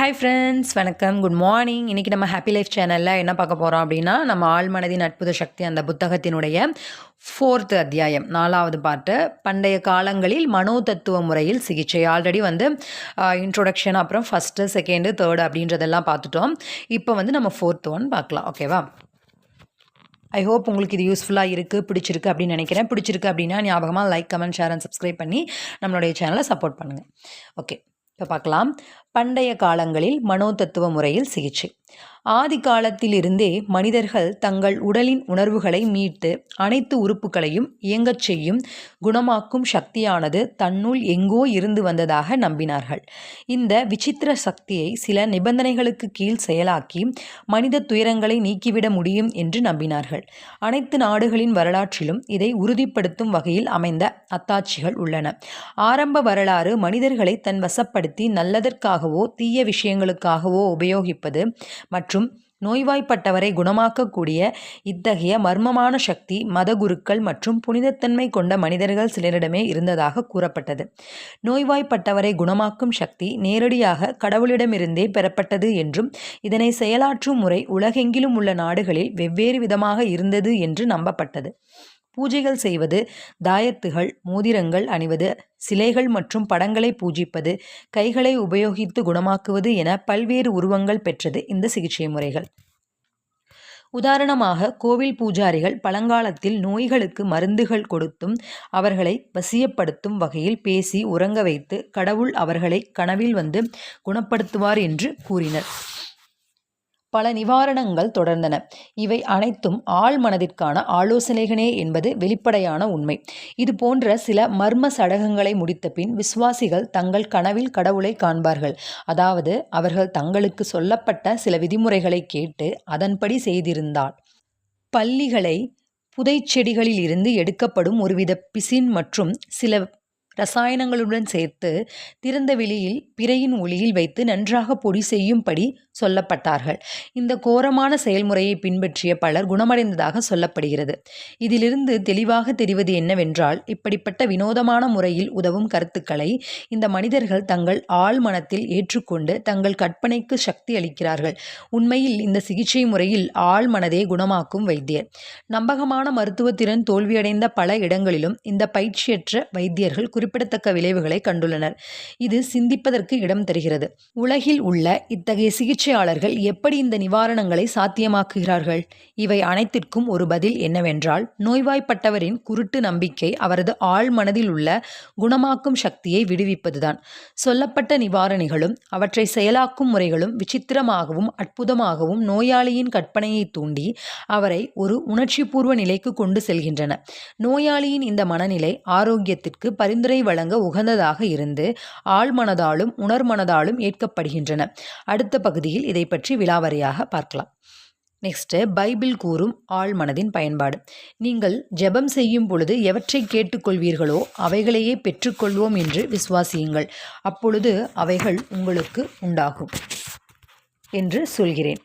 Hi friends வணக்கம். Good morning இன்றைக்கி நம்ம ஹாப்பி லைஃப் சேனலில் என்ன பார்க்க போகிறோம் அப்படின்னா நம்ம ஆழ்மனதின் அற்புத சக்தி அந்த புத்தகத்தினுடைய ஃபோர்த்து அத்தியாயம் நாலாவது பாட்டு. பண்டைய காலங்களில் மனோ தத்துவ முறையில் சிகிச்சை. ஆல்ரெடி வந்து இன்ட்ரொடக்ஷன் அப்புறம் ஃபஸ்ட்டு செகண்டு தேர்டு அப்படின்றதெல்லாம் பார்த்துட்டோம். இப்போ வந்து நம்ம ஃபோர்த் ஒன் பார்க்கலாம். ஓகேவா ஐ ஹோப் உங்களுக்கு இது யூஸ்ஃபுல்லாக இருக்குது பிடிச்சிருக்கு அப்படின்னு நினைக்கிறேன். பிடிச்சிருக்கு அப்படின்னா ஞாபகமாக like comment share and subscribe பண்ணி நம்மளுடைய சேனலை சப்போர்ட் பண்ணுங்கள் ஓகே இப்போ பார்க்கலாம் பண்டைய காலங்களில் மனோதத்துவ முறையில் சிகிச்சை. ஆதி காலத்திலிருந்தே மனிதர்கள் தங்கள் உடலின் உணர்வுகளை மீட்டு அனைத்து உறுப்புகளையும் இயங்கச் செய்யும் குணமாக்கும் சக்தியானது தன்னுள் எங்கோ இருந்து வந்ததாக நம்பினார்கள். இந்த விசித்திர சக்தியை சில நிபந்தனைகளுக்கு கீழ் செயலாக்கி மனித துயரங்களை நீக்கிவிட முடியும் என்று நம்பினார்கள். அனைத்து நாடுகளின் வரலாற்றிலும் இதை உறுதிப்படுத்தும் வகையில் அமைந்த அத்தாட்சிகள் உள்ளன. ஆரம்ப வரலாறு மனிதர்களை தன் வசப்படுத்தி நல்லதற்காகவோ தீய விஷயங்களுக்காகவோ உபயோகிப்பது மற்றும் மற்றும் நோய்வாய்ப்பட்டவரை குணமாக்கக்கூடிய இத்தகைய மர்மமான சக்தி மதகுருக்கள் மற்றும் புனிதத்தன்மை கொண்ட மனிதர்கள் சிலரிடமே இருந்ததாக கூறப்பட்டது. நோய்வாய்ப்பட்டவரை குணமாக்கும் சக்தி நேரடியாக கடவுளிடமிருந்தே பெறப்பட்டது என்றும் இதனை செயலாற்றும் முறை உலகெங்கிலும் உள்ள நாடுகளில் வெவ்வேறு விதமாக இருந்தது என்று நம்பப்பட்டது. பூஜைகள் செய்வது தாயத்துகள் மோதிரங்கள் அணிவது சிலைகள் மற்றும் படங்களை பூஜிப்பது கைகளை உபயோகித்து குணமாக்குவது என பல்வேறு உருவங்கள் பெற்றது இந்த சிகிச்சை முறைகள். உதாரணமாக கோவில் பூஜாரிகள் பழங்காலத்தில் நோய்களுக்கு மருந்துகள் கொடுத்தும் அவர்களை வசியப்படுத்தும் வகையில் பேசி உறங்க வைத்து கடவுள் அவர்களை கனவில் வந்து குணப்படுத்துவார் என்று கூறினர். பல நிவாரணங்கள் தொடர்ந்தன. இவை அனைத்தும் ஆள் மனதிற்கான ஆலோசனைகளே என்பது வெளிப்படையான உண்மை. இது போன்ற சில மர்ம சடகங்களை முடித்த பின் விசுவாசிகள் தங்கள் கனவில் கடவுளை காண்பார்கள். அதாவது அவர்கள் தங்களுக்கு சொல்லப்பட்ட சில விதிமுறைகளை கேட்டு அதன்படி செய்திருந்தால் பள்ளிகளை புதைச்செடிகளில் இருந்து எடுக்கப்படும் ஒருவித பிசின் மற்றும் சில ரசாயனங்களுடன் சேர்த்து திறந்த வெளியில் பிறையின் ஒளியில் வைத்து நன்றாக பொடி செய்யும்படி சொல்லப்பட்டார்கள். இந்த கோரமான செயல்முறையை பின்பற்றிய பலர் குணமடைந்ததாக சொல்லப்படுகிறது. இதிலிருந்து தெளிவாக தெரிவது என்னவென்றால் இப்படிப்பட்ட வினோதமான முறையில் உதவும் கருத்துக்களை இந்த மனிதர்கள் தங்கள் ஆழ்மனத்தில் ஏற்றுக்கொண்டு தங்கள் கற்பனைக்கு சக்தி அளிக்கிறார்கள். உண்மையில் இந்த சிகிச்சை முறையில் ஆழ்மனதே குணமாக்கும் வைத்தியர். நம்பகமான மருத்துவத்திறன் தோல்வியடைந்த பல இடங்களிலும் இந்த பயிற்சியற்ற வைத்தியர்கள் குறிப்பிடத்தக்க விளைவுகளை கண்டுள்ளனர். இது சிந்திப்பதற்கு இடம் தருகிறது. உலகில் உள்ள இத்தகைய சிகிச்சை ஆட்சியாளர்கள் எப்படி இந்த நிவாரணங்களை சாத்தியமாக்குகிறார்கள்? இவை அனைத்திற்கும் ஒரு பதில் என்னவென்றால் நோய்வாய்ப்பட்டவரின் குருட்டு நம்பிக்கை அவரது ஆழ் மனதில் உள்ள குணமாக்கும் சக்தியை விடுவிப்பதுதான். சொல்லப்பட்ட நிவாரணிகளும் அவற்றை செயலாக்கும் முறைகளும் விசித்திரமாகவும் அற்புதமாகவும் நோயாளியின் கற்பனையை தூண்டி அவரை ஒரு உணர்ச்சிபூர்வ நிலைக்கு கொண்டு செல்கின்றன. நோயாளியின் இந்த மனநிலை ஆரோக்கியத்திற்கு பரிந்துரை வழங்க உகந்ததாக இருந்து ஆழ்மனதாலும் உணர்மனதாலும் ஏற்கப்படுகின்றன. அடுத்த பகுதி பகுதியில் இதை பற்றி விலாவரியாக பார்க்கலாம். நெக்ஸ்ட்டு பைபிள் கூறும் ஆள் மனதின் பயன்பாடு. நீங்கள் ஜெபம் செய்யும் பொழுது எவற்றை கேட்டுக்கொள்வீர்களோ அவைகளையே பெற்றுக்கொள்வோம் என்று விசுவாசியுங்கள். அப்பொழுது அவைகள் உங்களுக்கு உண்டாகும். என்று சொல்கிறேன்.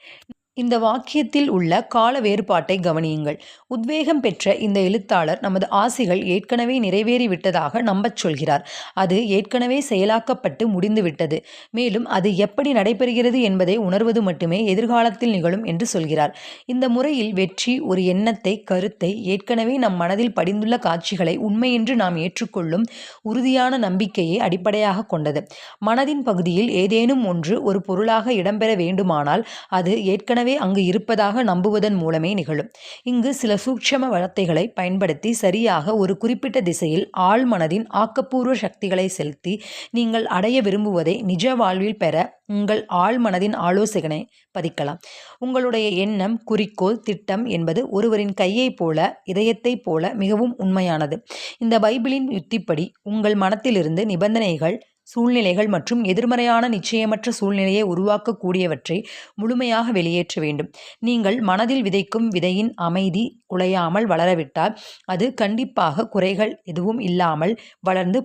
இந்த வாக்கியத்தில் உள்ள கால வேறுபாட்டை கவனியுங்கள். உத்வேகம் பெற்ற இந்த எழுத்தாளர் நமது ஆசைகள் ஏற்கனவே நிறைவேறிவிட்டதாக நம்பச் சொல்கிறார். அது ஏற்கனவே செயலாக்கப்பட்டு முடிந்துவிட்டது. மேலும் அது எப்படி நடைபெறுகிறது என்பதை உணர்வது மட்டுமே எதிர்காலத்தில் நிகழும் என்று சொல்கிறார். இந்த முறையில் வெற்றி ஒரு எண்ணத்தை கருத்தை ஏற்கனவே நம் மனதில் படிந்துள்ள காட்சிகளை உண்மையென்று நாம் ஏற்றுக்கொள்ளும் உறுதியான நம்பிக்கையை அடிப்படையாக கொண்டது. மனதின் பகுதியில் ஏதேனும் ஒன்று ஒரு பொருளாக இடம்பெற வேண்டுமானால் அது ஏற்கனவே ஏற்கனவே அங்கு இருப்பதாக நம்புவதன் மூலமே நிகழும். இங்கு சில சூட்சம வளத்தைகளை பயன்படுத்தி சரியாக ஒரு குறிப்பிட்ட திசையில் ஆழ்மனதின் ஆக்கப்பூர்வ சக்திகளை செலுத்தி நீங்கள் அடைய விரும்புவதை நிஜ வாழ்வில் பெற உங்கள் ஆழ்மனதின் ஆலோசனை பதிக்கலாம். உங்களுடைய எண்ணம் குறிக்கோள் திட்டம் என்பது ஒருவரின் கையை போல இதயத்தைப் போல மிகவும் உண்மையானது. இந்த பைபிளின் யுத்திப்படி உங்கள் மனத்திலிருந்து நிபந்தனைகள் சூழ்நிலைகள் மற்றும் எதிர்மறையான நிச்சயமற்ற சூழ்நிலையை உருவாக்கக்கூடியவற்றை முழுமையாக வெளியேற்ற வேண்டும். நீங்கள் மனதில் விதைக்கும் விதையின் அமைதி குலையாமல் வளரவிட்டால் அது கண்டிப்பாக குறைகள் எதுவும் இல்லாமல் வளர்ந்து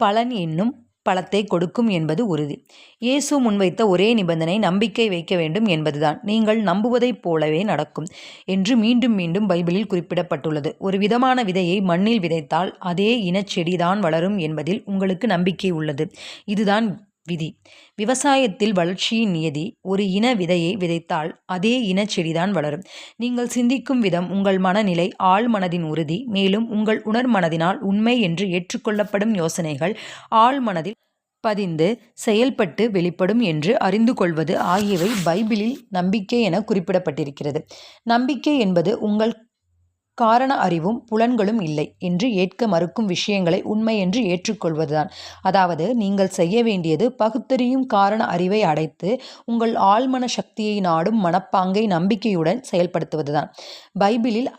பலன் என்னும் பலத்தை கொடுக்கும் என்பது உறுதி. இயேசு முன்வைத்த ஒரே நிபந்தனை நம்பிக்கை வைக்க வேண்டும் என்பதுதான். நீங்கள் நம்புவதைப் போலவே நடக்கும் என்று மீண்டும் மீண்டும் பைபிளில் குறிப்பிடப்பட்டுள்ளது. ஒரு விதமான விதையை மண்ணில் விதைத்தால் அதே இனச்செடிதான் வளரும் என்பதில் உங்களுக்கு நம்பிக்கை உள்ளது. இதுதான் விதி. விவசாயத்தில் வளர்ச்சியின் நியதி ஒரு இன விதையை விதைத்தால் அதே இனச் செடிதான் வளரும். நீங்கள் சிந்திக்கும் விதம் உங்கள் மனநிலை ஆள் மனதின் உறுதி மேலும் உங்கள் உணர் மனதினால் உண்மை என்று ஏற்றுக்கொள்ளப்படும் யோசனைகள் ஆள் மனதில் பதிந்து செயல்பட்டு வெளிப்படும் என்று அறிந்து கொள்வது ஆகியவை பைபிளில் நம்பிக்கை என குறிப்பிடப்பட்டிருக்கிறது. நம்பிக்கை என்பது உங்கள் காரண அறிவும் புலன்களும் இல்லை என்று ஏற்க மறுக்கும் விஷயங்களை உண்மை என்று ஏற்றுக்கொள்வதுதான். அதாவது நீங்கள் செய்ய வேண்டியது பகுத்தறியும் காரண அறிவை அடைத்து உங்கள் ஆழ்மன சக்தியை நாடும் மனப்பாங்கை நம்பிக்கையுடன் செயல்படுத்துவதுதான். பைபிளில்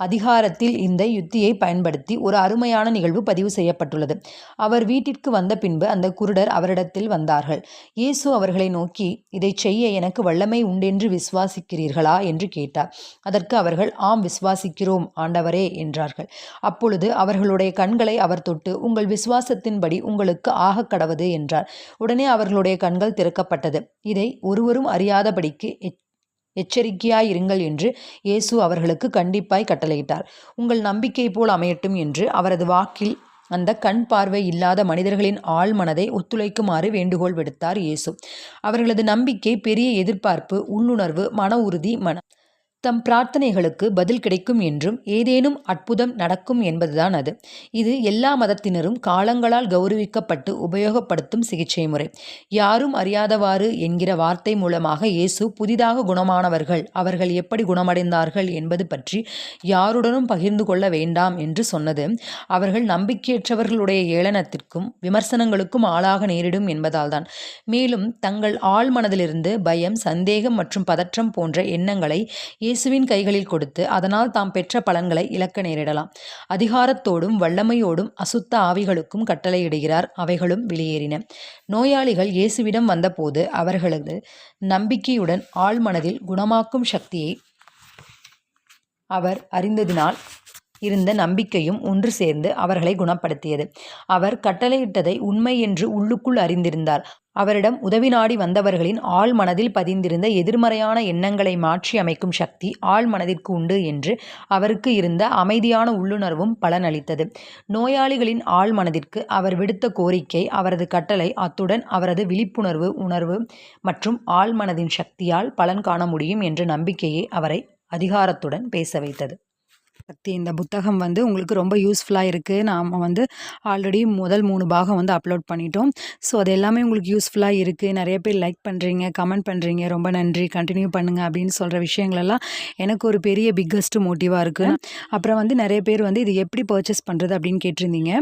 அதிகாரத்தில் இந்த யுத்தியை பயன்படுத்தி ஒரு அருமையான நிகழ்வு பதிவு செய்யப்பட்டுள்ளது. அவர் வீட்டிற்கு வந்த பின்பு அந்த குருடர் அவரிடத்தில் வந்தார்கள். இயேசு அவர்களை நோக்கி இதைச் செய்ய எனக்கு வல்லமை உண்டென்று விசுவாசிக்கிறீர்களா? என்று கேட்டார். அதற்கு அவர்கள் ஆம் விசுவாசிக்கிறோம் ஆண்டவரே என்றார்கள். அப்பொழுது அவர்களுடைய கண்களை அவர் தொட்டு உங்கள் விசுவாசத்தின்படி உங்களுக்கு ஆக கடவது என்றார். உடனே அவர்களுடைய கண்கள் திறக்கப்பட்டது. இதை ஒருவரும் அறியாதபடிக்கு எச்சரிக்கையாயிருங்கள் என்று இயேசு அவர்களுக்கு கண்டிப்பாய் கட்டளையிட்டார். உங்கள் நம்பிக்கை போல் அமையட்டும் என்று அவரது வாக்கில் அந்த கண் பார்வை இல்லாத மனிதர்களின் ஆழ் மனதை ஒத்துழைக்குமாறு வேண்டுகோள் விடுத்தார் இயேசு. அவர்களது நம்பிக்கை பெரிய எதிர்பார்ப்பு உள்ளுணர்வு மன உறுதி மன தம் பிரார்த்தனைகளுக்கு பதில் கிடைக்கும் என்றும் ஏதேனும் அற்புதம் நடக்கும் என்பதுதான் அது. இது எல்லா மதத்தினரும் காலங்களால் கௌரவிக்கப்பட்டு உபயோகப்படுத்தும் சிகிச்சை முறை யாரும் அறியாதவாறு என்கிற வார்த்தை மூலமாக இயேசு புதிதாக குணமானவர்கள் அவர்கள் எப்படி குணமடைந்தார்கள் என்பது பற்றி யாருடனும் பகிர்ந்து கொள்ள வேண்டாம் என்று சொன்னது. அவர்கள் நம்பிக்கையற்றவர்களுடைய ஏளனத்திற்கும் விமர்சனங்களுக்கும் ஆளாக நேரிடும் என்பதால்தான். மேலும் தங்கள் ஆழ்மனதிலிருந்து பயம் சந்தேகம் மற்றும் பதற்றம் போன்ற எண்ணங்களை இயேசுவின் கைகளில் கொடுத்து அதனால் தாம் பெற்ற பலன்களை இழக்க நேரிடலாம். அதிகாரத்தோடும் வல்லமையோடும் அசுத்த ஆவிகளுக்கும் கட்டளையிடுகிறார். அவைகளும் வெளியேறின. நோயாளிகள் இயேசுவிடம் வந்தபோது அவர்களது நம்பிக்கையுடன் ஆழ்மனதில் குணமாக்கும் சக்தியை அவர் அறிந்ததினால் இருந்த நம்பிக்கையும் ஒன்று சேர்ந்து அவர்களை குணப்படுத்தியது. அவர் கட்டளையிட்டதை உண்மை என்று உள்ளுக்குள் அறிந்திருந்தார். அவரிடம் உதவி நாடி வந்தவர்களின் ஆள் மனதில் பதிந்திருந்த எதிர்மறையான எண்ணங்களை மாற்றி அமைக்கும் சக்தி ஆள் மனதிற்கு உண்டு என்று அவருக்கு இருந்த அமைதியான உள்ளுணர்வும் பலனளித்தது. நோயாளிகளின் ஆள் மனதிற்கு அவர் விடுத்த கோரிக்கை அவரது கட்டளை அத்துடன் அவரது விழிப்புணர்வு உணர்வு மற்றும் ஆள் மனதின் சக்தியால் பலன் காண முடியும் என்ற நம்பிக்கையே அவரை அதிகாரத்துடன் பேச வைத்தது. பற்றி இந்த புத்தகம் வந்து உங்களுக்கு ரொம்ப யூஸ்ஃபுல்லாக இருக்குது நாம் வந்து ஆல்ரெடி முதல் மூணு பாகம் வந்து அப்லோட் பண்ணிட்டோம். ஸோ அது எல்லாமே உங்களுக்கு யூஸ்ஃபுல்லாக இருக்குது நிறைய பேர் லைக் பண்ணுறீங்க கமெண்ட் பண்ணுறீங்க ரொம்ப நன்றி. கண்டினியூ பண்ணுங்கள் அப்படின்னு சொல்கிற விஷயங்களெல்லாம் எனக்கு ஒரு பெரிய பிக்கஸ்ட் மோட்டிவாக இருக்குது அப்புறம் வந்து நிறைய பேர் வந்து இது எப்படி பர்ச்சேஸ் பண்ணுறது அப்படின்னு கேட்டிருந்தீங்க.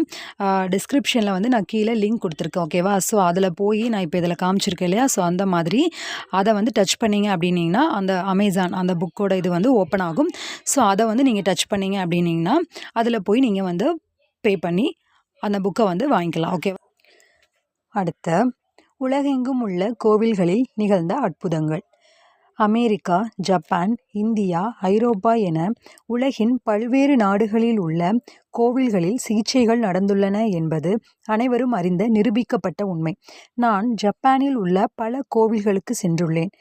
டிஸ்கிரிப்ஷனில் வந்து நான் கீழே லிங்க் கொடுத்துருக்கேன் ஓகேவா ஸோ அதில் போய் நான் இப்போ இதில் காமிச்சிருக்கேன் இல்லையா? ஸோ அந்த மாதிரி அதை வந்து டச் பண்ணிங்க அப்படின்னிங்கன்னா அந்த அமேசான் அந்த புக்கோட இது வந்து ஓப்பன் ஆகும். ஸோ அதை வந்து நீங்கள் டச் பண்ணீங்க அப்படின்னிங்கன்னா அதில் போய் நீங்கள் வந்து பே பண்ணி அந்த புக்கை வந்து வாங்கிக்கலாம். ஓகேவா அடுத்த. உலகெங்கும் உள்ள கோவில்களில் நிகழ்ந்த அற்புதங்கள். அமெரிக்கா ஜப்பான் இந்தியா ஐரோப்பா என உலகின் பல்வேறு நாடுகளில் உள்ள கோவில்களில் சிகிச்சைகள் நடந்துள்ளன என்பது அனைவரும் அறிந்த நிரூபிக்கப்பட்ட உண்மை. நான் ஜப்பானில் உள்ள பல கோவில்களுக்கு சென்றுள்ளேன்.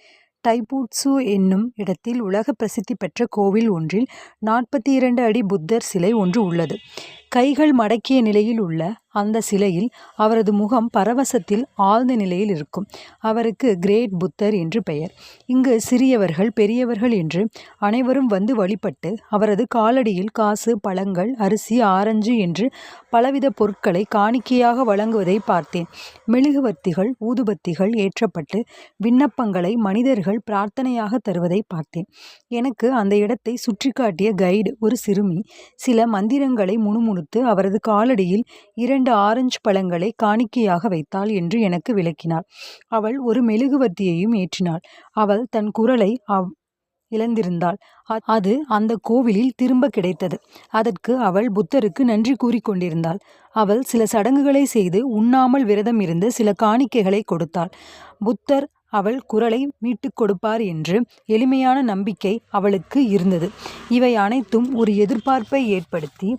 டைபூட்சு என்னும் இடத்தில் உலக பிரசித்தி பெற்ற கோவில் ஒன்றில் நாற்பத்தி இரண்டு அடி புத்தர் சிலை ஒன்று உள்ளது. கைகள் மடக்கிய நிலையில் உள்ள அந்த சிலையில் அவரது முகம் பரவசத்தில் ஆழ்ந்த நிலையில் இருக்கும். அவருக்கு கிரேட் புத்தர் என்று பெயர். இங்கு சிறியவர்கள் பெரியவர்கள் என்று அனைவரும் வந்து வழிபட்டு அவரது காலடியில் காசு பழங்கள் அரிசி ஆரஞ்சு என்று பலவித பொருட்களை காணிக்கையாக வழங்குவதை பார்த்தேன். மெழுகுவர்த்திகள் ஊதுபத்திகள் ஏற்றப்பட்டு விண்ணப்பங்களை மனிதர்கள் பிரார்த்தனையாக தருவதை பார்த்தேன். எனக்கு அந்த இடத்தை சுற்றி காட்டிய கைடு ஒரு சிறுமி சில மந்திரங்களை கொடுத்து அவரது காலடியில் இரண்டு இரண்டு ஆரஞ்சு பழங்களை காணிக்கையாக வைத்தாள் என்று எனக்கு விளக்கினாள். அவள் ஒரு மெழுகுவர்த்தியையும் ஏற்றினாள். அவள் தன் குரலை அவ் இழந்திருந்தாள். அது அந்த கோவிலில் திரும்ப கிடைத்தது. அதற்கு அவள் புத்தருக்கு நன்றி கூறிக்கொண்டிருந்தாள் அவள் சில சடங்குகளை செய்து உண்ணாமல் விரதம் இருந்து சில காணிக்கைகளை கொடுத்தாள். புத்தர் அவள் குரலை மீட்டுக் கொடுப்பார் என்று எளிமையான நம்பிக்கை அவளுக்கு இருந்தது. இவை அனைத்தும் ஒரு எதிர்பார்ப்பை ஏற்படுத்தி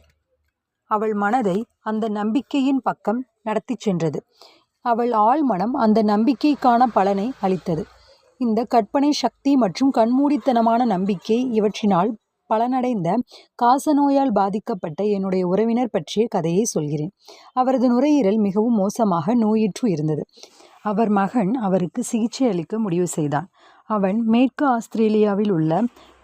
அவள் மனதை அந்த நம்பிக்கையின் பக்கம் நடத்திச் சென்றது. அவள் ஆழ்மனம் அந்த நம்பிக்கைக்கான பலனை அளித்தது. இந்த கற்பனை சக்தி மற்றும் கண்மூடித்தனமான நம்பிக்கை இவற்றினால் பலனடைந்த காசநோயால் பாதிக்கப்பட்ட என்னுடைய உறவினர் பற்றிய கதையை சொல்கிறேன். அவரது நுரையீரல் மிகவும் மோசமாக நோயிற்று இருந்தது. அவர் மகன் அவருக்கு சிகிச்சை அளிக்க முடிவு செய்தான். அவன் மேற்கு ஆஸ்திரேலியாவில் உள்ள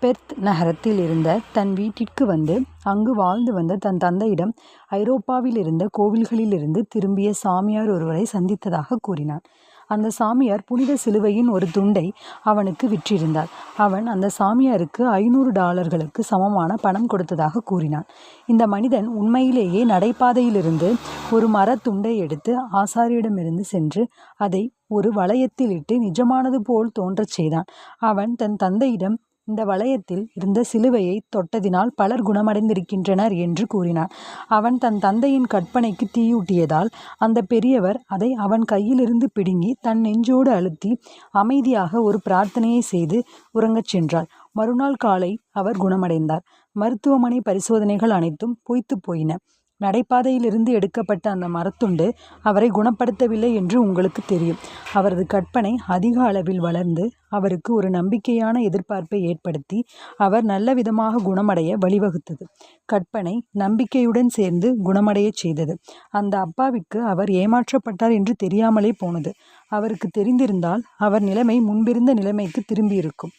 பெர்த் நகரத்தில் இருந்த தன் வீட்டிற்கு வந்து அங்கு வாழ்ந்து வந்த தன் தந்தையிடம் ஐரோப்பாவில் இருந்த கோவில்களிலிருந்து திரும்பிய சாமியார் ஒருவரை சந்தித்ததாக கூறினான். அந்த சாமியார் புனித சிலுவையின் ஒரு துண்டை அவனுக்கு விற்றிருந்தார். அவன் அந்த சாமியாருக்கு ஐநூறு டாலர்களுக்கு சமமான பணம் கொடுத்ததாக கூறினான். இந்த மனிதன் உண்மையிலேயே நடைபாதையிலிருந்து ஒரு மரத்துண்டை எடுத்து ஆசாரியிடமிருந்து சென்று அதை ஒரு வளையத்தில் இட்டு நிஜமானது போல் தோன்றச் செய்தான். அவன் தன் தந்தையிடம் இந்த வளையத்தில் இருந்த சிலுவையை தொட்டதினால் பலர் குணமடைந்திருக்கின்றனர் என்று கூறினார். அவன் தன் தந்தையின் கற்பனைக்கு தீயூட்டியதால் அந்த பெரியவர் அதை அவன் கையிலிருந்து பிடுங்கி தன் நெஞ்சோடு அழுத்தி அமைதியாக ஒரு பிரார்த்தனையை செய்து உறங்கச் சென்றார். மறுநாள் காலை அவர் குணமடைந்தார். மருத்துவமனை பரிசோதனைகள் அனைத்தும் பொய்த்துப் போயின. நடைபாதையிலிருந்து எடுக்கப்பட்ட அந்த மரத்துண்டு அவரை குணப்படுத்தவில்லை என்று உங்களுக்கு தெரியும். அவரது கற்பனை அதிக அளவில் வளர்ந்து அவருக்கு ஒரு நம்பிக்கையான எதிர்பார்ப்பை ஏற்படுத்தி அவர் நல்ல விதமாக குணமடைய வழிவகுத்தது. கற்பனை நம்பிக்கையுடன் சேர்ந்து குணமடையச் செய்தது. அந்த அப்பாவிற்கு அவர் ஏமாற்றப்பட்டார் என்று தெரியாமலே போனது. அவருக்கு தெரிந்திருந்தால் அவர் நிலைமை முன்பிருந்த நிலைமைக்கு திரும்பியிருக்கும்.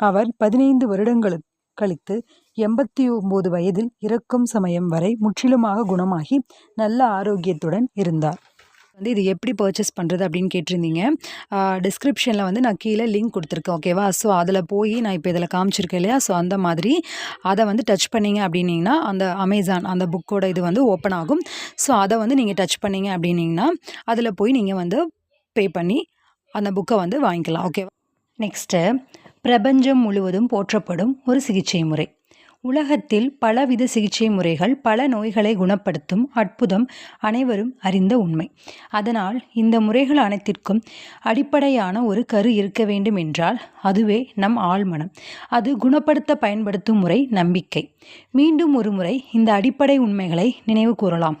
அவர் பதினைந்து வருடங்களுக்கு கழித்து எண்பத்தி ஒம்பது வயதில் இறக்கும் சமயம் வரை முற்றிலுமாக குணமாகி நல்ல ஆரோக்கியத்துடன் இருந்தார். வந்து இது எப்படி பர்ச்சேஸ் பண்ணுறது அப்படின்னு கேட்டிருந்தீங்க. டிஸ்கிரிப்ஷனில் வந்து நான் கீழே லிங்க் கொடுத்துருக்கேன் ஓகேவா ஸோ அதில் போய் நான் இப்போ இதில் காமிச்சிருக்கேன் இல்லையா? ஸோ அந்த மாதிரி அதை வந்து டச் பண்ணீங்க அப்படின்னிங்கன்னா அந்த அமேசான் அந்த புக்கோட இது வந்து ஓப்பன் ஆகும். ஸோ அதை வந்து நீங்கள் டச் பண்ணீங்க அப்படின்னிங்கன்னா அதில் போய் நீங்கள் வந்து பே பண்ணி அந்த புக்கை வந்து வாங்கிக்கலாம் ஓகேவா நெக்ஸ்ட்டு பிரபஞ்சம் முழுவதும் போற்றப்படும் ஒரு சிகிச்சை முறை. உலகத்தில் பலவித சிகிச்சை முறைகள் பல நோய்களை குணப்படுத்தும் அற்புதம் அனைவரும் அறிந்த உண்மை. அதனால் இந்த முறைகள் அனைத்திற்கும் அடிப்படையான ஒரு கரு இருக்க வேண்டும் என்றால் அதுவே நம் ஆழ்மனம். அது குணப்படுத்த பயன்படுத்தும் முறை நம்பிக்கை. மீண்டும் ஒரு முறை இந்த அடிப்படை உண்மைகளை நினைவு கூறலாம்.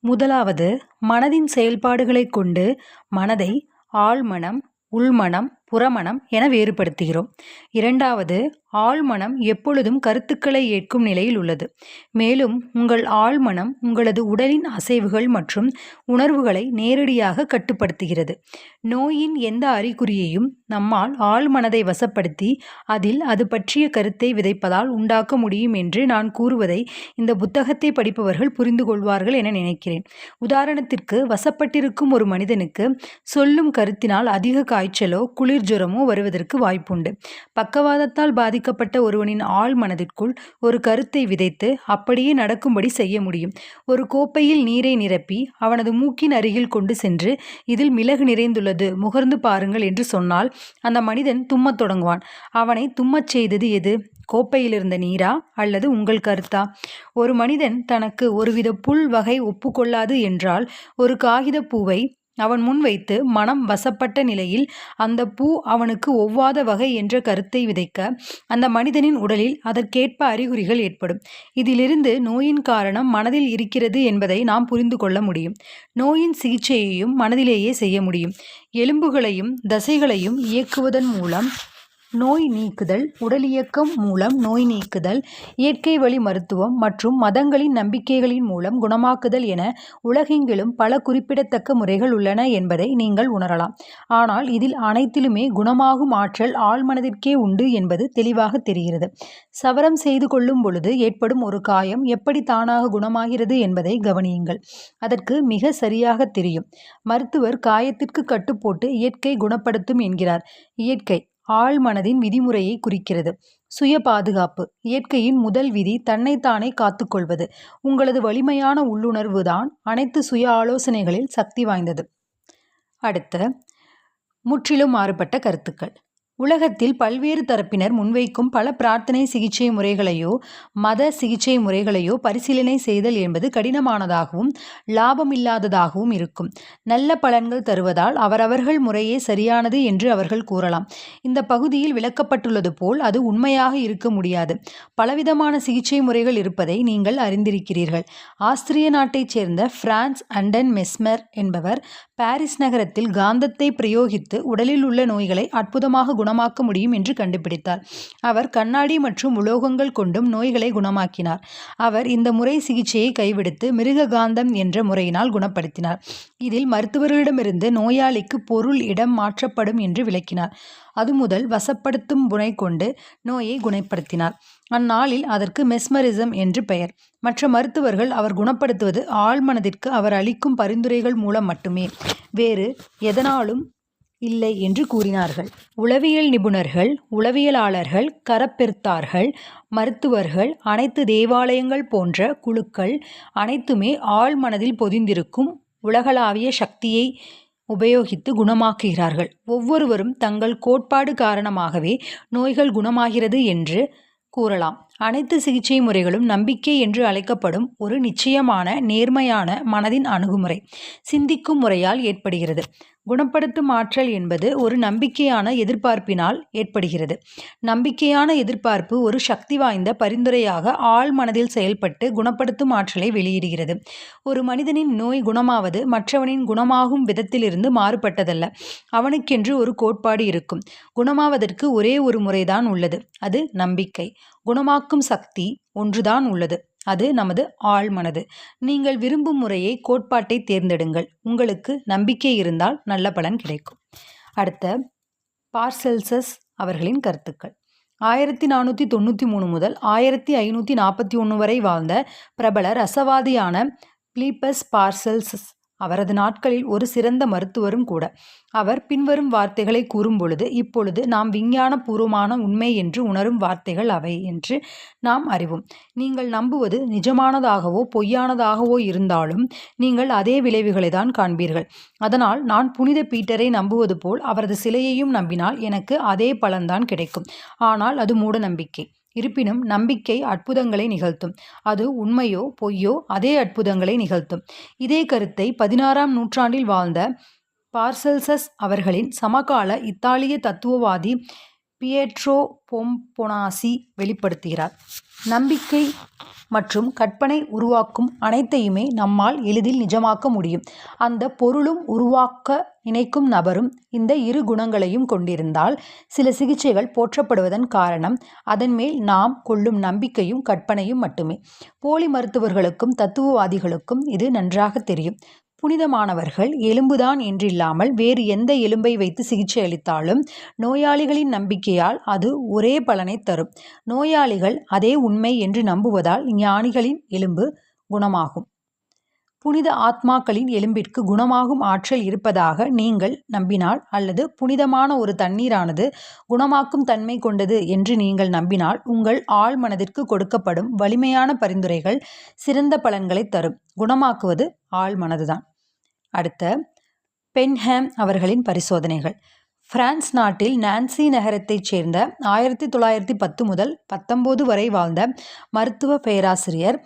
முதலாவது மனதின் செயல்பாடுகளை கொண்டு மனதை ஆழ்மனம் உள்மனம் புறமணம் என வேறுபடுத்துகிறோம். இரண்டாவது ஆழ்மனம் எப்பொழுதும் கருத்துக்களை ஏற்கும் நிலையில் உள்ளது. மேலும் உங்கள் ஆழ்மனம் உங்களது உடலின் அசைவுகள் மற்றும் உணர்வுகளை நேரடியாக கட்டுப்படுத்துகிறது. நோயின் எந்த அறிகுறியையும் நம்மால் ஆழ்மனதை வசப்படுத்தி அதில் அது பற்றிய கருத்தை விதைப்பதால் உண்டாக்க முடியும் என்று நான் கூறுவதை இந்த புத்தகத்தை படிப்பவர்கள் புரிந்து கொள்வார்கள் என நினைக்கிறேன். உதாரணத்திற்கு வசப்பட்டிருக்கும் ஒரு மனிதனுக்கு சொல்லும் கருத்தினால் அதிக காய்ச்சலோ குளிர் ஜுரமோ வருவதற்கு வாய்ப்புண்டு. பக்கவாதத்தால் பாதிக்கப்பட்ட ஒருவனின் ஆழ் மனதிற்குள் ஒரு கருத்தை விதைத்து அப்படியே நடக்கும்படி செய்ய முடியும். ஒரு கோப்பையில் நீரை நிரப்பி அவனது மூக்கின் அருகில் கொண்டு சென்று இதில் மிளகு நிறைந்துள்ளது முகர்ந்து பாருங்கள் என்று சொன்னால் அந்த மனிதன் தும்மத் தொடங்குவான். அவனை தும்மச் செய்தது எது? கோப்பையில் இருந்த நீரா அல்லது உங்கள் கருத்தா? ஒரு மனிதன் தனக்கு ஒருவித புல் வகை ஒப்புக்கொள்ளாது என்றால் ஒரு காகித பூவை அவன் முன் வைத்து மனம் வசப்பட்ட நிலையில் அந்த பூ அவனுக்கு ஒவ்வாத வகை என்ற கருத்தை விதைக்க அந்த மனிதனின் உடலில் அதற்கேற்ப அறிகுறிகள் ஏற்படும். இதிலிருந்து நோயின் காரணம் மனதில் இருக்கிறது என்பதை நாம் புரிந்து கொள்ள முடியும். நோயின் சிகிச்சையையும் மனதிலேயே செய்ய முடியும். எலும்புகளையும் தசைகளையும் இயக்குவதன் மூலம் நோய் நீக்குதல் உடலியக்கம் மூலம் நோய் நீக்குதல் இயற்கை வழி மருத்துவம் மற்றும் மதங்களின் நம்பிக்கைகளின் மூலம் குணமாக்குதல் என உலகெங்கிலும் பல குறிப்பிடத்தக்க முறைகள் உள்ளன என்பதை நீங்கள் உணரலாம். ஆனால் இதில் அனைத்திலுமே குணமாகும் ஆற்றல் ஆழ்மனதிற்கே உண்டு என்பது தெளிவாக தெரிகிறது. சவரம் செய்து கொள்ளும் பொழுது ஏற்படும் ஒரு காயம் எப்படி தானாக குணமாகிறது என்பதை கவனியுங்கள். அதற்கு மிக சரியாக தெரியும். மருத்துவர் காயத்திற்கு கட்டுப்போட்டு இயற்கை குணப்படுத்தும் என்கிறார். இயற்கை ஆழ்மனதின் விதிமுறையை குறிக்கிறது. சுய பாதுகாப்பு. இயற்கையின் முதல் விதி தன்னைத்தானே காத்துக்கொள்வது. உங்களது வலிமையான உள்ளுணர்வு தான் அனைத்து சுய ஆலோசனைகளில் சக்தி வாய்ந்தது. அடுத்த முற்றிலும் மாறுபட்ட கருத்துக்கள். உலகத்தில் பல்வேறு தரப்பினர் முன்வைக்கும் பல பிரார்த்தனை சிகிச்சை முறைகளையோ மத சிகிச்சை முறைகளையோ பரிசீலனை செய்தல் என்பது கடினமானதாகவும் லாபமில்லாததாகவும் இருக்கும். நல்ல பலன்கள் தருவதால் அவரவர்கள் முறையே சரியானது என்று அவர்கள் கூறலாம். இந்த பகுதியில் விளக்கப்பட்டுள்ளது போல் அது உண்மையாக இருக்க முடியாது. பலவிதமான சிகிச்சை முறைகள் இருப்பதை நீங்கள் அறிந்திருக்கிறீர்கள். ஆஸ்திரிய நாட்டைச் சேர்ந்த பிரான்ஸ் அண்டன் மெஸ்மர் என்பவர் பாரிஸ் நகரத்தில் காந்தத்தை பிரயோகித்து உடலில் உள்ள நோய்களை அற்புதமாக குணமாக்க முடியும் என்று கண்டுபிடித்தார். அவர் கண்ணாடி மற்றும் உலோகங்கள் கொண்டும் நோய்களை குணமாக்கினார். அவர் இந்த முறை சிகிச்சையை கைவிடுத்து மிருக காந்தம் என்ற முறையினால் குணப்படுத்தினார். இதில் மருத்துவர்களிடமிருந்து நோயாளிக்கு பொருள் இடம் மாற்றப்படும் என்று விளக்கினார். அது முதல் வசப்படுத்தும் புனை கொண்டு நோயை குணப்படுத்தினார். அந்நாளில் அதற்கு மெஸ்மரிசம் என்று பெயர். மற்ற மருத்துவர்கள் அவர் குணப்படுத்துவது ஆழ்மனதிற்கு அவர் அளிக்கும் பரிந்துரைகள் மூலம் மட்டுமே. வேறு எதனாலும் இல்லை என்று கூறினார்கள். உளவியல் நிபுணர்கள் உளவியலாளர்கள் கரப்பெருத்தார்கள் மருத்துவர்கள் அனைத்து தேவாலயங்கள் போன்ற குழுக்கள் அனைத்துமே ஆழ்மனதில் பொதிந்திருக்கும் உலகளாவிய சக்தியை உபயோகித்து குணமாக்குகிறார்கள். ஒவ்வொருவரும் தங்கள் கோட்பாடு காரணமாகவே நோய்கள் குணமாகிறது என்று கூறலாம். அனைத்து சிகிச்சை முறைகளும் நம்பிக்கை என்று அழைக்கப்படும் ஒரு நிச்சயமான நேர்மையான மனதின் அணுகுமுறை. சிந்திக்கும் முறையால் ஏற்படுகிறது. குணப்படுத்தும் ஆற்றல் என்பது ஒரு நம்பிக்கையான எதிர்பார்ப்பினால் ஏற்படுகிறது. நம்பிக்கையான எதிர்பார்ப்பு ஒரு சக்தி வாய்ந்த பரிந்துரையாக ஆழ் மனதில் செயல்பட்டு குணப்படுத்தும் ஆற்றலை வெளியிடுகிறது. ஒரு மனிதனின் நோய் குணமாவது மற்றவனின் குணமாகும் விதத்திலிருந்து மாறுபட்டதல்ல. அவனுக்கென்று ஒரு கோட்பாடு இருக்கும். குணமாவதற்கு ஒரே ஒரு முறைதான் உள்ளது. அது நம்பிக்கை. குணமாக்கும் சக்தி ஒன்றுதான் உள்ளது. அது நமது ஆழ்மனது. நீங்கள் விரும்பும் முறையை கோட்பாட்டை தேர்ந்தெடுங்கள். உங்களுக்கு நம்பிக்கை இருந்தால் நல்ல பலன் கிடைக்கும். அடுத்த பார்செல்சஸ் அவர்களின் கருத்துக்கள். ஆயிரத்தி நானூற்றி தொண்ணூற்றி மூணு முதல் ஆயிரத்தி ஐநூற்றி நாற்பத்தி ஒன்று வரை வாழ்ந்த பிரபல ரசவாதியான பிலிப்பஸ் பார்செல்சஸ் அவரது நாட்களில் ஒரு சிறந்த மருத்துவரும் கூட. அவர் பின்வரும் வார்த்தைகளை கூறும்பொழுது இப்பொழுது நாம் விஞ்ஞான பூர்வமான உண்மை என்று உணரும் வார்த்தைகள் அவை என்று நாம் அறிவோம். நீங்கள் நம்புவது நிஜமானதாகவோ பொய்யானதாகவோ இருந்தாலும் நீங்கள் அதே விளைவுகளை தான் காண்பீர்கள். அதனால் நான் புனித பீட்டரை நம்புவது போல் அவரது சிலையையும் நம்பினால் எனக்கு அதே பலன்தான் கிடைக்கும். ஆனால் அது மூட நம்பிக்கை. இருப்பினும் நம்பிக்கை அற்புதங்களை நிகழ்த்தும். அது உண்மையோ பொய்யோ அதே அற்புதங்களை நிகழ்த்தும். இதே கருத்தை பதினாறாம் நூற்றாண்டில் வாழ்ந்த பார்சல்சஸ் அவர்களின் சமகால இத்தாலிய தத்துவவாதி பியேட்ரோ பொம்பொனாசி வெளிப்படுத்துகிறார். நம்பிக்கை மற்றும் கற்பனை உருவாக்கும் அனைத்தையுமே நம்மால் எளிதில் நிஜமாக்க முடியும். அந்த பொருளும் உருவாக்க நினைக்கும் நபரும் இந்த இரு குணங்களையும் கொண்டிருந்தால் சில சிகிச்சைகள் போற்றப்படுவதன் காரணம் அதன் மேல் நாம் கொள்ளும் நம்பிக்கையும் கற்பனையும் மட்டுமே. போலி மருத்துவர்களுக்கும் தத்துவவாதிகளுக்கும் இது நன்றாக தெரியும். புனிதமானவர்கள் எலும்புதான் என்றில்லாமல் வேறு எந்த எலும்பை வைத்து சிகிச்சை அளித்தாலும் நோயாளிகளின் நம்பிக்கையால் அது ஒரே பலனை தரும். நோயாளிகள் அதே உண்மை என்று நம்புவதால் ஞானிகளின் எலும்பு குணமாகும். புனித ஆத்மாக்களின் எலும்பிற்கு குணமாகும் ஆற்றல் இருப்பதாக நீங்கள் நம்பினால் அல்லது புனிதமான ஒரு தண்ணீரானது குணமாக்கும் தன்மை கொண்டது என்று நீங்கள் நம்பினால் உங்கள் ஆழ் மனதிற்கு கொடுக்கப்படும் வலிமையான பரிந்துரைகள் சிறந்த பலன்களை தரும். குணமாக்குவது ஆழ் மனதுதான். அடுத்த பென்ஹாம் அவர்களின் பரிசோதனைகள். பிரான்ஸ் நாட்டில் நான்சி நகரத்தைச் சேர்ந்த ஆயிரத்தி தொள்ளாயிரத்தி பத்து முதல் பத்தொம்போது வரை வாழ்ந்த மருத்துவ பேராசிரியர்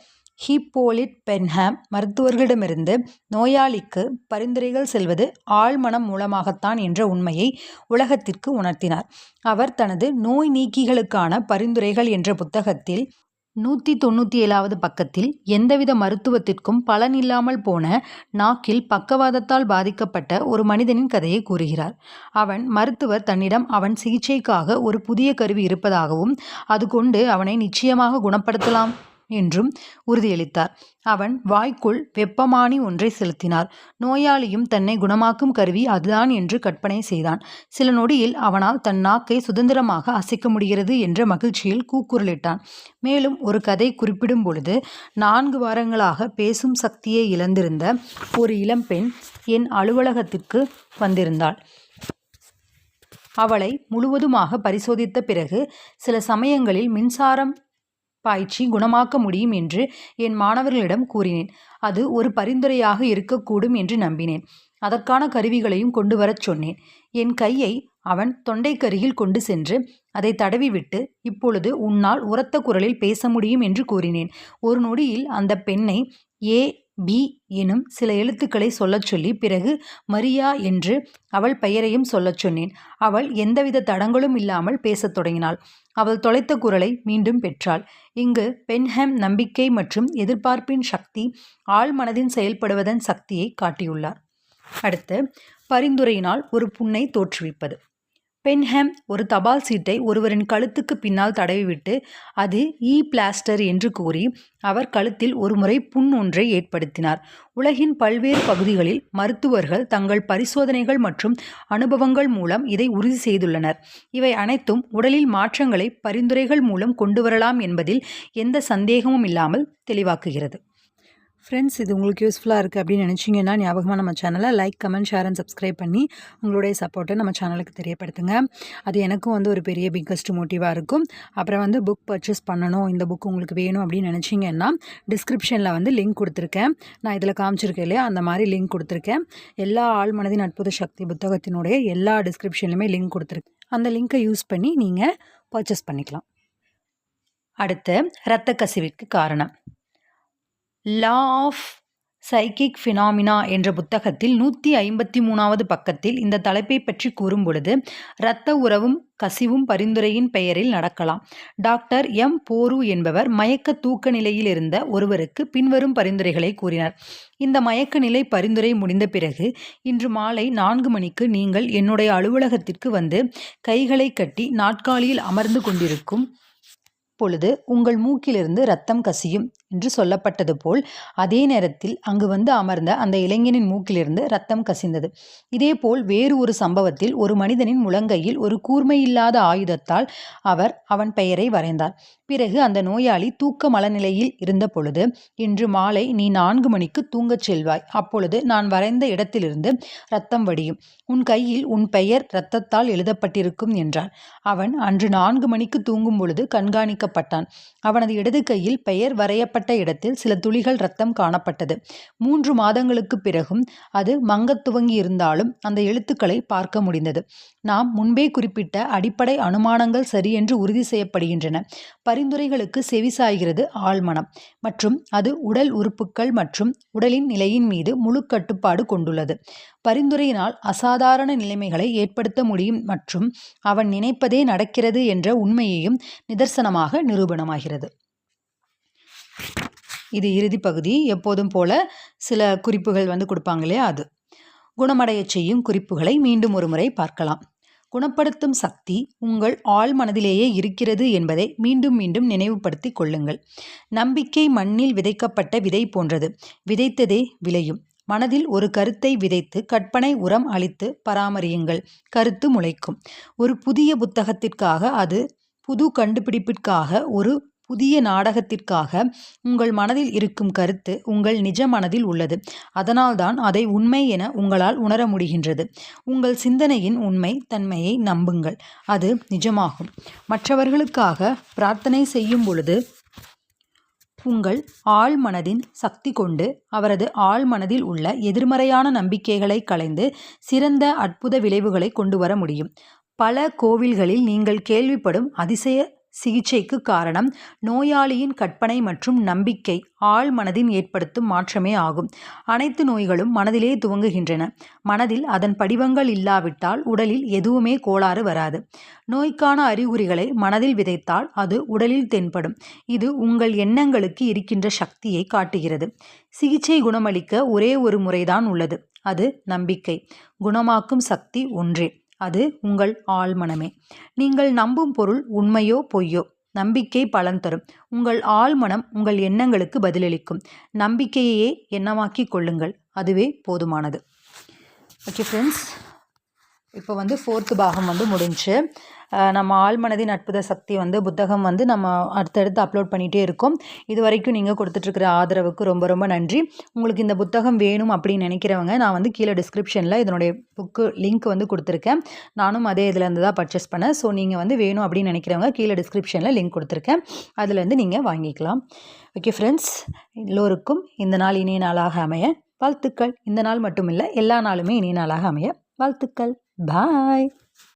ஹீப்போலிட் பென்ஹாம் மருத்துவர்களிடமிருந்து நோயாளிக்கு பரிந்துரைகள் செல்வது ஆழ்மனம் மூலமாகத்தான் என்ற உண்மையை உலகத்திற்கு உணர்த்தினார். அவர் தனது நோய் நீக்கிகளுக்கான பரிந்துரைகள் என்ற புத்தகத்தில் நூற்றி தொண்ணூற்றி ஏழாவது பக்கத்தில் எந்தவித மருத்துவத்திற்கும் பலன் இல்லாமல் போன நாக்கில் பக்கவாதத்தால் பாதிக்கப்பட்ட ஒரு மனிதனின் கதையை கூறுகிறார். அவன் மருத்துவர் தன்னிடம் அவன் சிகிச்சைக்காக ஒரு புதிய கருவி இருப்பதாகவும் அது கொண்டு அவனை நிச்சயமாக குணப்படுத்தலாம். என்றும் உறுதியளித்தார். அவன் வாய்க்குள் வெப்பமானி ஒன்றை செலுத்தினார். நோயாளியும் தன்னை குணமாக்கும் கருவி அதுதான் என்று கற்பனை செய்தான். சில நொடியில் அவனால் தன் நாக்கை சுதந்திரமாக அசைக்க முடிகிறது என்ற மகிழ்ச்சியில் கூக்குரலிட்டான். மேலும் ஒரு கதை குறிப்பிடும் பொழுது நான்கு வாரங்களாக பேசும் சக்தியை இழந்திருந்த ஒரு இளம்பெண் என் அலுவலகத்திற்கு வந்திருந்தாள். அவளை முழுவதுமாக பரிசோதித்த பிறகு சில சமயங்களில் மின்சாரம் பாய்ச்சி குணமாக்க முடியும் என்று என் மாணவர்களிடம் கூறினேன். அது ஒரு பரிந்துரையாக இருக்கக்கூடும் என்று நம்பினேன். அதற்கான கருவிகளையும் கொண்டு வரச் சொன்னேன். என் கையை அவன் தொண்டைக்கருகில் கொண்டு சென்று அதை தடவிவிட்டு இப்பொழுது உன்னால் உரத்த குரலில் பேச முடியும் என்று கூறினேன். ஒரு நொடியில் அந்த பெண்ணை ஏ. பி எனும் சில எழுத்துக்களை சொல்லச் சொல்லி பிறகு மரியா என்று அவள் பெயரையும் சொல்லச் சொன்னேன். அவள் எந்தவித தடங்களும் இல்லாமல் பேசத் தொடங்கினாள். அவள் தொலைத்த குரலை மீண்டும் பெற்றாள். இங்கு பென்ஹெம் நம்பிக்கை மற்றும் எதிர்பார்ப்பின் சக்தி ஆழ்மனதின் செயல்படுவதன் சக்தியை காட்டியுள்ளார். அடுத்து பரிந்துரையினால் ஒரு புண்ணை தோற்றுவிப்பது. பென்ஹாம் ஒரு தபால் சீட்டை ஒருவரின் கழுத்துக்கு பின்னால் தடவிவிட்டு அது ஈ பிளாஸ்டர் என்று கூறி அவர் கழுத்தில் ஒருமுறை புண் ஒன்றை ஏற்படுத்தினார். உலகின் பல்வேறு பகுதிகளில் மருத்துவர்கள் தங்கள் பரிசோதனைகள் மற்றும் அனுபவங்கள் மூலம் இதை உறுதி செய்துள்ளனர். இவை அனைத்தும் உடலில் மாற்றங்களை பரிந்துரைகள் மூலம் கொண்டு வரலாம் என்பதில் எந்த சந்தேகமும் இல்லாமல் தெளிவாக்குகிறது. ஃப்ரெண்ட்ஸ் இது உங்களுக்கு யூஸ்ஃபுல்லாக இருக்குது அப்படின்னு நினச்சிங்கன்னா ஞாபகமாக நம்ம சேனலை like comment share and subscribe பண்ணி உங்களுடைய சப்போர்ட்டை நம்ம சேனலுக்கு தெரியப்படுத்துங்க. அது எனக்கும் வந்து ஒரு பெரிய பிக்கஸ்ட் மோட்டிவாக இருக்கும். அப்புறம் வந்து புக் பர்ச்சேஸ் பண்ணணும் இந்த புக் உங்களுக்கு வேணும் அப்படின்னு நினச்சிங்கன்னா டிஸ்கிரிப்ஷனில் வந்து லிங்க் கொடுத்துருக்கேன். நான் இதில் காமிச்சிருக்கேன் இல்லையா? அந்த மாதிரி லிங்க் கொடுத்துருக்கேன். எல்லா ஆள் மனதின் அற்புத சக்தி புத்தகத்தினுடைய எல்லா டிஸ்கிரிப்ஷன்லையுமே லிங்க் கொடுத்துருக்கேன். அந்த லிங்க்கை யூஸ் பண்ணி நீங்கள் பர்ச்சேஸ் பண்ணிக்கலாம். அடுத்து இரத்த கசிவிற்கு காரணம். லா ஆஃப் சைக்கிக் ஃபினாமினா என்ற புத்தகத்தில் நூற்றி ஐம்பத்தி மூணாவது பக்கத்தில் இந்த தலைப்பை பற்றி கூறும் பொழுது இரத்த உறவும் கசிவும் பரிந்துரையின் பெயரில் நடக்கலாம். Doctor M. போரு என்பவர் மயக்க தூக்க நிலையில் இருந்த ஒருவருக்கு பின்வரும் பரிந்துரைகளை கூறினார். இந்த மயக்க நிலை பரிந்துரை முடிந்த பிறகு இன்று மாலை நான்கு மணிக்கு நீங்கள் என்னுடைய அலுவலகத்திற்கு வந்து கைகளை கட்டி நாட்காலியில் அமர்ந்து கொண்டிருக்கும் பொழுது உங்கள் மூக்கிலிருந்து ரத்தம் கசியும். என்று சொல்லப்பட்டது போல் அதே நேரத்தில் அங்கு வந்து அமர்ந்த அந்த இளைஞனின் மூக்கிலிருந்து ரத்தம் கசிந்தது. இதேபோல் வேறு ஒரு சம்பவத்தில் ஒரு மனிதனின் முழங்கையில் ஒரு கூர்மையில்லாத ஆயுதத்தால் அவர் அவன் பெயரை வரைந்தார். பிறகு அந்த நோயாளி தூக்க மலநிலையில் இருந்த பொழுது இன்று மாலை நீ நான்கு மணிக்கு தூங்கச் செல்வாய். அப்பொழுது நான் வரைந்த இடத்திலிருந்து ரத்தம் வடியும். உன் கையில் உன் பெயர் இரத்தத்தால் எழுதப்பட்டிருக்கும் என்றார் அவன் அன்று நான்கு மணிக்கு தூங்கும் பொழுது கண்காணிக்கப்பட்டான். அவனது இடது கையில் பெயர் வரையப்பட்ட இடத்தில் சில துளிகள் ரத்தம் காணப்பட்டது. மூன்று மாதங்களுக்கு பிறகும் அது மங்கத் துவங்கி இருந்தாலும் அந்த எழுத்துக்களை பார்க்க முடிந்தது. நாம் முன்பே குறிப்பிட்ட அடிப்படை அனுமானங்கள் சரியென்று உறுதி செய்யப்படுகின்றன. பரிந்துரைகளுக்கு செவிசாய்கிறது ஆழ்மனம். மற்றும் அது உடல் உறுப்புகள் மற்றும் உடலின் நிலையின் மீது முழு கட்டுப்பாடு கொண்டுள்ளது. பரிந்துரையினால் அசாதாரண நிலைமைகளை ஏற்படுத்த முடியும் மற்றும் அவன் நினைப்பதே நடக்கிறது என்ற உண்மையையும் நிதர்சனமாக நிரூபணமாகிறது. இது இறுதி பகுதி. எப்போதும் போல சில குறிப்புகள் வந்து கொடுப்பாங்க இல்லையா? அது. குணமடைய செய்யும் குறிப்புகளை மீண்டும் ஒரு முறை பார்க்கலாம். குணப்படுத்தும் சக்தி உங்கள் ஆழ் மனதிலேயே இருக்கிறது என்பதை மீண்டும் மீண்டும் நினைவுபடுத்தி கொள்ளுங்கள். நம்பிக்கை மண்ணில் விதைக்கப்பட்ட விதை போன்றது. விதைத்ததே விளையும். மனதில் ஒரு கருத்தை விதைத்து கற்பனை உரம் அளித்து பராமரியுங்கள். கருத்து முளைக்கும். ஒரு புதிய புத்தகத்திற்காக அது புது கண்டுபிடிப்பிற்காக ஒரு புதிய நாடகத்திற்காக உங்கள் மனதில் இருக்கும் கருத்து உங்கள் நிஜ மனதில் உள்ளது. அதனால்தான் அதை உண்மை என உங்களால் உணர முடிகின்றது. உங்கள் சிந்தனையின் உண்மை தன்மையை நம்புங்கள். அது நிஜமாகும். மற்றவர்களுக்காக பிரார்த்தனை செய்யும் பொழுது உங்கள் ஆழ் மனதின் சக்தி கொண்டு அவரது ஆழ் மனதில் உள்ள எதிர்மறையான நம்பிக்கைகளை களைந்து சிறந்த அற்புத விளைவுகளை கொண்டு வர முடியும். பல கோவில்களில் நீங்கள் கேள்விப்படும் அதிசய சிகிச்சைக்கு காரணம். நோயாளியின் கற்பனை மற்றும் நம்பிக்கை ஆழ் மனதின் ஏற்படுத்தும் மாற்றமே ஆகும். அனைத்து நோய்களும் மனதிலே துவங்குகின்றன. மனதில் அதன் படிவங்கள் இல்லாவிட்டால் உடலில் எதுவுமே கோளாறு வராது. நோய்க்கான அறிகுறிகளை மனதில் விதைத்தால் அது உடலில் தென்படும். இது உங்கள் எண்ணங்களுக்கு இருக்கின்ற சக்தியை காட்டுகிறது. சிகிச்சை குணமளிக்க ஒரே ஒரு முறைதான் உள்ளது. அது நம்பிக்கை. குணமாக்கும் சக்தி ஒன்றே. அது உங்கள் ஆழ்மனமே. நீங்கள் நம்பும் பொருள் உண்மையோ பொய்யோ நம்பிக்கை பலன் தரும். உங்கள் ஆழ்மனம் உங்கள் எண்ணங்களுக்கு பதிலளிக்கும். நம்பிக்கையையே எண்ணமாக்கி கொள்ளுங்கள். அதுவே போதுமானது. ஓகே ஃப்ரெண்ட்ஸ் இப்போ வந்து ஃபோர்த்து பாகம் வந்து முடிஞ்சு. நம்ம ஆழ்மனதின் அற்புத சக்தி வந்து புத்தகம் வந்து நம்ம அடுத்தடுத்து அப்லோட் பண்ணிகிட்டே இருக்கோம். இது வரைக்கும் நீங்கள் கொடுத்துட்ருக்கிற ஆதரவுக்கு ரொம்ப ரொம்ப நன்றி. உங்களுக்கு இந்த புத்தகம் வேணும் அப்படின்னு நினைக்கிறவங்க நான் வந்து கீழே டிஸ்கிரிப்ஷனில் இதனுடைய புக்கு லிங்க் வந்து கொடுத்துருக்கேன். நானும் அதே இதுலேருந்து தான் பர்ச்சேஸ் பண்ணேன் ஸோ நீங்கள் வந்து வேணும் அப்படின்னு நினைக்கிறவங்க கீழே டிஸ்கிரிப்ஷனில் லிங்க் கொடுத்துருக்கேன். அதுலேருந்து நீங்கள் வாங்கிக்கலாம். ஓகே ஃப்ரெண்ட்ஸ் எல்லோருக்கும் இந்த நாள் இனிய நாளாக அமைய. வாழ்த்துக்கள். இந்த நாள் மட்டும் இல்லை எல்லா நாளுமே இனிய நாளாக அமைய. வாழ்த்துக்கள். பாய்